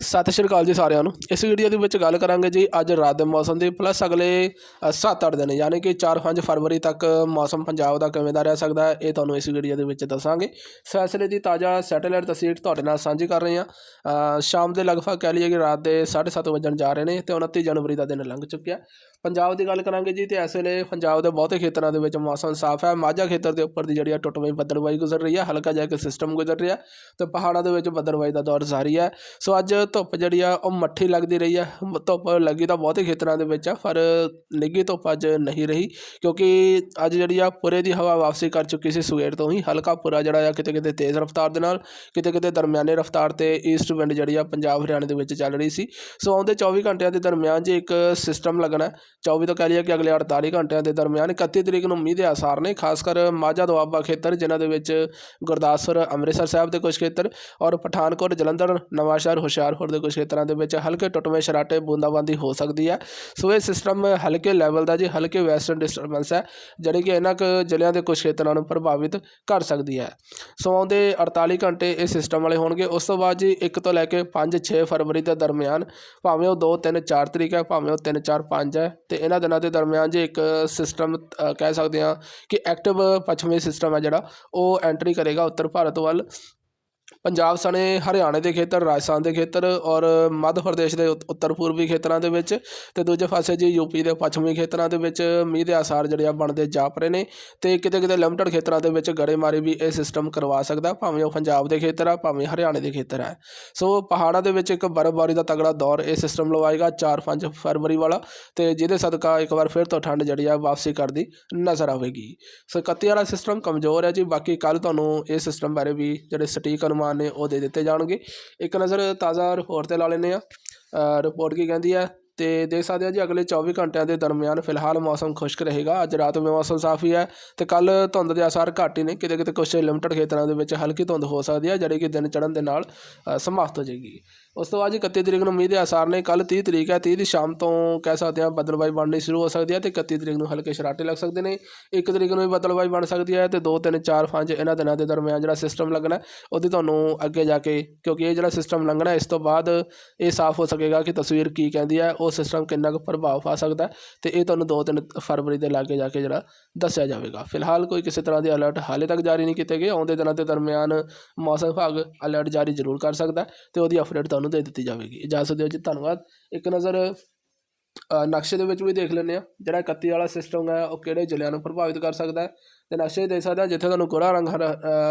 ਸਤਿ ਸ਼੍ਰੀ ਅਕਾਲ ਜੀ ਸਾਰਿਆਂ ਨੂੰ। ਇਸ ਵੀਡੀਓ ਦੇ ਵਿੱਚ ਗੱਲ ਕਰਾਂਗੇ ਜੀ ਅੱਜ ਰਾਤ ਦੇ ਮੌਸਮ ਦੀ ਪਲੱਸ ਅਗਲੇ 7-8 ਦਿਨ, ਯਾਨੀ ਕਿ 4-5 ਫਰਵਰੀ ਤੱਕ ਮੌਸਮ ਪੰਜਾਬ ਦਾ ਕਿਵੇਂ ਦਾ ਰਹਿ ਸਕਦਾ ਹੈ, ਇਹ ਤੁਹਾਨੂੰ ਇਸ ਵੀਡੀਓ ਦੇ ਵਿੱਚ ਦੱਸਾਂਗੇ। ਫੈਸਲੇ ਦੀ ਤਾਜ਼ਾ ਸੈਟੇਲਾਈਟ ਤਸਵੀਰ ਤੁਹਾਡੇ ਨਾਲ ਸਾਂਝੀ ਕਰ ਰਹੇ ਹਾਂ। ਸ਼ਾਮ ਦੇ ਲਗਭਗ ਕਹਿ ਲਈਏ ਕਿ ਰਾਤ ਦੇ 7:30 ਵਜਣ ਜਾ ਰਹੇ ਨੇ ਤੇ 29 ਜਨਵਰੀ ਦਾ ਦਿਨ ਲੰਘ ਚੁੱਕਿਆ। ਪੰਜਾਬ ਦੀ ਗੱਲ ਕਰਾਂਗੇ ਜੀ ਤੇ ਇਸ ਵੇਲੇ ਪੰਜਾਬ ਦੇ ਬਹੁਤੇ ਖੇਤਰਾਂ ਦੇ ਵਿੱਚ ਮੌਸਮ ਸਾਫ਼ ਹੈ। ਮਾਝਾ ਖੇਤਰ ਦੇ ਉੱਪਰ ਦੀ ਜਿਹੜੀ ਆ ਟੁੱਟਵੀਂ ਬੱਦਲਵਾਈ ਗੁਜ਼ਰ ਰਹੀ ਹੈ, ਹਲਕਾ ਜਿਹਾ ਇੱਕ ਸਿਸਟਮ ਗੁਜ਼ਰ ਰਿਹਾ ਤੇ ਪਹਾੜਾਂ ਦੇ ਵਿੱਚ ਬੱਦਲਵਾਈ ਦਾ ਦੌਰ ਜਾਰੀ ਹੈ। ਸੋ ਅੱਜ ਧੁੱਪ ਜਿਹੜੀ ਆ ਉਹ ਮੱਠੀ ਲੱਗਦੀ ਰਹੀ ਆ। ਧੁੱਪ ਲੱਗੀ ਤਾਂ ਬਹੁਤੇ ਖੇਤਰਾਂ ਦੇ ਵਿੱਚ ਆ ਪਰ ਨਿੱਘੀ ਧੁੱਪ ਅੱਜ ਨਹੀਂ ਰਹੀ ਕਿਉਂਕਿ ਅੱਜ ਜਿਹੜੀ ਆ ਪੂਰੇ ਦੀ ਹਵਾ ਵਾਪਸੀ ਕਰ ਚੁੱਕੀ ਸੀ ਸਵੇਰ ਤੋਂ ਹੀ। ਹਲਕਾ ਪੁਰਾ ਜਿਹੜਾ ਆ ਕਿਤੇ ਕਿਤੇ ਤੇਜ਼ ਰਫ਼ਤਾਰ ਦੇ ਨਾਲ ਕਿਤੇ ਕਿਤੇ ਦਰਮਿਆਨੇ ਰਫ਼ਤਾਰ ਤੇ ਈਸਟ ਵਿੰਡ ਜਿਹੜੀ ਆ ਪੰਜਾਬ ਹਰਿਆਣੇ ਦੇ ਵਿੱਚ ਚੱਲ ਰਹੀ ਸੀ। ਸੋ ਆਉਂਦੇ 24 ਘੰਟਿਆਂ ਦੇ ਦਰਮਿਆਨ ਜੇ ਇੱਕ ਸਿਸਟਮ ਲੱਗਣਾ ਹੈ, 24 ਤੋਂ ਕਹਿ ਲਈਏ ਕਿ ਅਗਲੇ 48 ਘੰਟਿਆਂ ਦੇ ਦਰਮਿਆਨ 31 ਤਰੀਕ ਨੂੰ ਮੀਂਹ ਦੇ ਆਸਾਰ ਨੇ ਖਾਸ ਕਰ ਮਾਝਾ ਦੁਆਬਾ ਖੇਤਰ ਜਿਨ੍ਹਾਂ ਦੇ ਵਿੱਚ ਗੁਰਦਾਸਪੁਰ ਅੰਮ੍ਰਿਤਸਰ ਸਾਹਿਬ ਦੇ ਕੁਝ ਖੇਤਰ ਔਰ ਪਠਾਨਕੋਟ ਜਲੰਧਰ ਨਵਾਂਸ਼ਹਿਰ ਹੁਸ਼ਿਆਰ ਦੇ ਕੁਝ ਖੇਤਰਾਂ ਦੇ ਵਿੱਚ ਹਲਕੇ ਟੁੱਟਵੇਂ ਸ਼ਰਾਟੇ, ਬੂੰਦਾਬਾਂਦੀ ਹੋ ਸਕਦੀ ਹੈ। ਸੋ ਇਹ ਸਿਸਟਮ ਹਲਕੇ ਲੈਵਲ ਦਾ ਜੀ, ਹਲਕੇ ਵੈਸਟਰਨ ਡਿਸਟਰਬੈਂਸ ਹੈ ਜਿਹੜੀ ਕਿ ਇਹਨਾਂ ਕੁ ਜ਼ਿਲ੍ਹਿਆਂ ਦੇ ਕੁਝ ਖੇਤਰਾਂ ਨੂੰ ਪ੍ਰਭਾਵਿਤ ਕਰ ਸਕਦੀ ਹੈ। ਸੋ ਆਉਂਦੇ 48 ਘੰਟੇ ਇਹ ਸਿਸਟਮ ਵਾਲੇ ਹੋਣਗੇ। ਉਸ ਤੋਂ ਬਾਅਦ ਜੀ 1 ਤੋਂ ਲੈ ਕੇ 5 6 ਫਰਵਰੀ ਦੇ ਦਰਮਿਆਨ ਭਾਵੇਂ ਉਹ 2 3 4 ਤਰੀਕ ਹੈ, ਭਾਵੇਂ ਉਹ 3 4 5 ਹੈ, ਤੇ ਇਹਨਾਂ ਦਿਨਾਂ ਦੇ ਦਰਮਿਆਨ ਜੀ ਇੱਕ ਸਿਸਟਮ ਕਹਿ ਸਕਦੇ ਹਾਂ ਕਿ ਐਕਟਿਵ ਪੱਛਮੀ ਸਿਸਟਮ ਹੈ ਜਿਹੜਾ, ਉਹ ਐਂਟਰੀ ਕਰੇਗਾ ਉੱਤਰ ਭਾਰਤ ਵੱਲ। ਪੰਜਾਬ ਸਣੇ, ਹਰਿਆਣੇ ਦੇ ਖੇਤਰ, ਰਾਜਸਥਾਨ ਦੇ ਖੇਤਰ ਔਰ ਮੱਧ ਪ੍ਰਦੇਸ਼ ਦੇ ਉੱਤ- ਉੱਤਰ ਪੂਰਬੀ ਖੇਤਰਾਂ ਦੇ ਵਿੱਚ ਤੇ ਦੂਜੇ ਪਾਸੇ ਜੀ ਯੂਪੀ ਦੇ ਪੱਛਮੀ ਖੇਤਰਾਂ ਦੇ ਵਿੱਚ ਮੀਂਹ ਦੇ ਆਸਾਰ ਜਿਹੜੇ ਆ ਬਣਦੇ ਜਾਪ ਰਹੇ ਨੇ ਤੇ ਕਿਤੇ ਕਿਤੇ ਲਿਮਟਡ ਖੇਤਰਾਂ ਦੇ ਵਿੱਚ ਗੜੇਮਾਰੀ ਵੀ ਇਹ ਸਿਸਟਮ ਕਰਵਾ ਸਕਦਾ, ਭਾਵੇਂ ਉਹ ਪੰਜਾਬ ਦੇ ਖੇਤਰ ਆ, ਭਾਵੇਂ ਹਰਿਆਣੇ ਦੇ ਖੇਤਰ ਹੈ ਸੋ ਪਹਾੜਾਂ ਦੇ ਵਿੱਚ ਇੱਕ ਬਰਫ਼ਬਾਰੀ ਦਾ ਤਗੜਾ ਦੌਰ ਇਹ ਸਿਸਟਮ ਲਵਾਏਗਾ 4-5 ਫਰਵਰੀ ਵਾਲਾ ਤੇ ਜਿਹਦੇ ਸਦਕਾ ਇੱਕ ਵਾਰ ਫਿਰ ਤੋਂ ਠੰਡ ਜਿਹੜੀ ਆ ਵਾਪਸੀ ਕਰਦੀ ਨਜ਼ਰ ਆਵੇਗੀ। ਸੋ 31 ਵਾਲਾ ਸਿਸਟਮ ਕਮਜ਼ੋਰ ਹੈ ਜੀ, ਬਾਕੀ ਕੱਲ ਤੁਹਾਨੂੰ ਇਹ ਸਿਸਟਮ ਬਾਰੇ ਵੀ ਜਿਹੜੇ ਸਟੀਕ ਅਨੁਮਾਨ ਨੇ ਉਹ ਦੇ ਦਿੱਤੇ ਜਾਣਗੇ। ਇੱਕ ਨਜ਼ਰ ਤਾਜ਼ਾ ਰਿਪੋਰਟ ਤੇ ਲਾ ਲੈਂਦੇ ਹਾਂ। ਰਿਪੋਰਟ ਕੀ ਕਹਿੰਦੀ ਹੈ? ਤੇ ਦੇਖ ਸਕਦੇ ਆ ਜੀ, ਅਗਲੇ 24 ਘੰਟਿਆਂ ਦੇ ਦਰਮਿਆਨ ਫਿਲਹਾਲ ਮੌਸਮ ਖੁਸ਼ਕ ਰਹੇਗਾ। ਅੱਜ ਰਾਤ ਵੀ ਮੌਸਮ ਸਾਫ਼ ਹੀ ਹੈ ਤੇ ਕੱਲ ਧੁੰਦ ਦੇ ਆਸਾਰ ਘੱਟ ਹੀ ਨੇ। ਕਿਤੇ ਕਿਤੇ ਕੁਝ ਲਿਮਟਡ ਖੇਤਰਾਂ ਦੇ ਵਿੱਚ ਹਲਕੀ ਧੁੰਦ ਹੋ ਸਕਦੀ ਹੈ, ਜਿਹੜੀ ਕਿ ਦਿਨ ਚੜ੍ਹਨ ਦੇ ਨਾਲ ਸਮਾਪਤ ਹੋ ਜਾਏਗੀ। ਉਸ ਤੋਂ ਬਾਅਦ ਜੀ 31 ਤਰੀਕ ਨੂੰ ਮੀਂਹ ਦੇ ਆਸਾਰ ਨੇ। ਕੱਲ 30 ਤਰੀਕ ਹੈ 30 ਦੀ ਸ਼ਾਮ ਤੋਂ ਕਹਿ ਸਕਦੇ ਹਾਂ ਬਦਲਵਾਈ ਬਣਨੀ ਸ਼ੁਰੂ ਹੋ ਸਕਦੀ ਹੈ ਤੇ 31 ਤਰੀਕ ਨੂੰ ਹਲਕੇ ਸ਼ਰਾਟੇ ਲੱਗ ਸਕਦੇ ਨੇ। 1 ਤਰੀਕ ਨੂੰ ਵੀ ਬਦਲਵਾਈ ਬਣ ਸਕਦੀ ਹੈ ਤੇ 2 3 4 5 ਇਹਨਾਂ ਦਿਨਾਂ ਦੇ ਦਰਮਿਆਨ ਜਿਹੜਾ ਸਿਸਟਮ ਲੱਗਣਾ ਉਹਦੀ ਤੁਹਾਨੂੰ ਅੱਗੇ ਜਾ ਕੇ, ਕਿਉਂਕਿ ਇਹ ਜਿਹੜਾ ਸਿਸਟਮ ਲੰਘਣਾ ਇਸ ਤੋਂ ਬਾਅਦ ਇਹ ਸਾਫ਼ ਹੋ ਸਕੇਗਾ ਕਿ ਤਸਵੀਰ ਕੀ ਕਹਿੰਦੀ ਹੈ। ਉਹ ਸਿਸਟਮ ਕਿੰਨਾ ਕੁ ਪ੍ਰਭਾਵ ਪਾ ਸਕਦਾ ਹੈ ਤੇ ਇਹ ਤੁਹਾਨੂੰ 2 3 ਫਰਵਰੀ ਦੇ ਲਾਗੇ ਜਾ ਕੇ ਜਿਹੜਾ ਦੱਸਿਆ ਜਾਵੇਗਾ। ਫਿਲਹਾਲ ਕੋਈ ਕਿਸੇ ਤਰ੍ਹਾਂ ਦੇ ਅਲਰਟ ਹਾਲੇ ਤੱਕ ਜਾਰੀ ਨਹੀਂ ਕੀਤੇ ਗਏ। ਆਉਂਦੇ ਦਿਨਾਂ ਦੇ ਦਰਮਿਆਨ ਮੌਸਮ ਵਿਭਾਗ ਅਲਰਟ ਜਾਰੀ ਜ਼ਰੂਰ ਕਰ ਸਕਦਾ ਹੈ ਤੇ ਉਹਦੀ ਅਪਡੇਟ ਤੁਹਾਨੂੰ ਦੇ ਦਿੱਤੀ ਜਾਵੇਗੀ। ਇਜਾਜ਼ਤ ਦਿਓ ਜੀ, ਧੰਨਵਾਦ। ਇੱਕ ਨਜ਼ਰ ਨਕਸ਼ੇ ਦੇ ਵਿੱਚ ਵੀ ਦੇਖ ਲੈਂਦੇ ਆ ਜਿਹੜਾ 31 ਵਾਲਾ ਸਿਸਟਮ ਹੈ, ਉਹ ਕਿਹੜੇ ਜ਼ਿਲ੍ਹਿਆਂ ਨੂੰ ਪ੍ਰਭਾਵਿਤ ਕਰ ਸਕਦਾ ਹੈ? ਤੇ ਨਕਸ਼ੇ 'ਚ ਦੇਖ ਸਕਦੇ ਆ ਜਿੱਥੇ ਤੁਹਾਨੂੰ ਗੂੜਾ ਰੰਗ, ਹਰਾ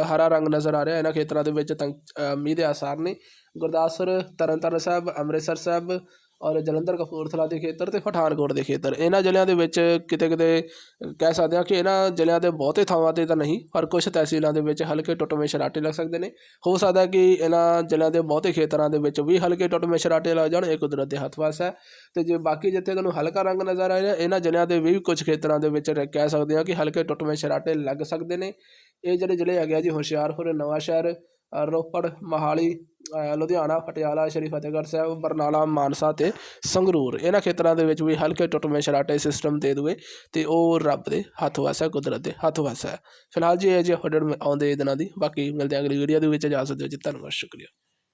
ਹਰਾ ਰੰਗ ਨਜ਼ਰ ਆ ਰਿਹਾ। ਇਹਨਾਂ ਖੇਤਰਾਂ ਦੇ ਵਿੱਚ ਤੰਗ ਮੀਂਹ ਦੇ ਆਸਾਰ ਨੇ। ਗੁਰਦਾਸਪੁਰ, ਤਰਨਤਾਰਨ ਸਾਹਿਬ, ਅੰਮ੍ਰਿਤਸਰ ਸਾਹਿਬ ਔਰ ਜਲੰਧਰ ਕਪੂਰਥਲਾ ਦੇ ਖੇਤਰ ਤੇ ਪਠਾਨਕੋਟ ਦੇ ਖੇਤਰ। ਇਹਨਾਂ ਜ਼ਿਲ੍ਹਿਆਂ ਦੇ ਵਿੱਚ ਕਿਤੇ ਕਿਤੇ ਕਹਿ ਸਕਦੇ ਹਾਂ ਕਿ ਇਹਨਾਂ ਜ਼ਿਲ੍ਹਿਆਂ ਦੇ ਬਹੁਤੇ ਥਾਵਾਂ ਤੇ ਤਾਂ ਨਹੀਂ ਪਰ ਕੁਝ ਤਹਿਸੀਲਾਂ ਦੇ ਵਿੱਚ ਹਲਕੇ ਟੁੱਟਵੇਂ ਸ਼ਰਾਟੇ ਲੱਗ ਸਕਦੇ ਨੇ। ਹੋ ਸਕਦਾ ਕਿ ਇਹਨਾਂ ਜ਼ਿਲ੍ਹਿਆਂ ਦੇ ਬਹੁਤੇ ਖੇਤਰਾਂ ਦੇ ਵਿੱਚ ਵੀ ਹਲਕੇ ਟੁੱਟਵੇਂ ਸ਼ਰਾਟੇ ਲੱਗ ਜਾਣ ਇਹ ਕੁਦਰਤ ਦੇ ਹੱਥ ਵੱਸ ਹੈ। ਤੇ ਜੇ ਬਾਕੀ ਜਿੱਥੇ ਤੁਹਾਨੂੰ ਹਲਕਾ ਰੰਗ ਨਜ਼ਰ ਆ ਰਿਹਾ ਇਹਨਾਂ ਜ਼ਿਲ੍ਹਿਆਂ ਦੇ ਵੀ ਕੁਝ ਖੇਤਰਾਂ ਦੇ ਵਿੱਚ ਕਹਿ ਸਕਦੇ ਹਾਂ ਕਿ ਹਲਕੇ ਟੁੱਟਵੇਂ ਸ਼ਰਾਟੇ ਲੱਗ ਸਕਦੇ ਨੇ। ਇਹ ਜਿਹੜੇ ਜ਼ਿਲ੍ਹੇ ਹੈਗੇ ਆ ਜੀ ਹੁਸ਼ਿਆਰਪੁਰ ਨਵਾਂਸ਼ਹਿਰ ਅ, ਰੋਪੜ, ਮੋਹਾਲੀ ਲੁਧਿਆਣਾ, ਪਟਿਆਲਾ, ਸ਼੍ਰੀ ਫਤਿਹਗੜ੍ਹ ਸਾਹਿਬ, ਬਰਨਾਲਾ, ਮਾਨਸਾ ਤੇ ਸੰਗਰੂਰ। ਇਹਨਾਂ ਖੇਤਰਾਂ ਦੇ ਵਿੱਚ ਵੀ ਹਲਕੇ ਟੁੱਟਵੇਂ ਸ਼ਰਾਟੇ ਸਿਸਟਮ ਦੇ ਦੂਏ ਤੇ ਉਹ ਰੱਬ ਦੇ ਹੱਥ ਵਾਸਾ ਹੈ, ਕੁਦਰਤ ਦੇ ਹੱਥ ਵੱਸ ਹੈ। ਫਿਲਹਾਲ ਜੀ ਇਹ ਜੇ ਅਪਡੇਟ ਆਉਂਦੇ ਦਿਨਾਂ ਦੀ ਬਾਕੀ ਮਿਲਦੇ ਹਾਂ ਅਗਲੀ ਵੀਡੀਓ ਦੇ ਵਿੱਚ। ਇਜਾਜ਼ਤ ਦਿਓ ਜੀ, ਧੰਨਵਾਦ, ਸ਼ੁਕਰੀਆ।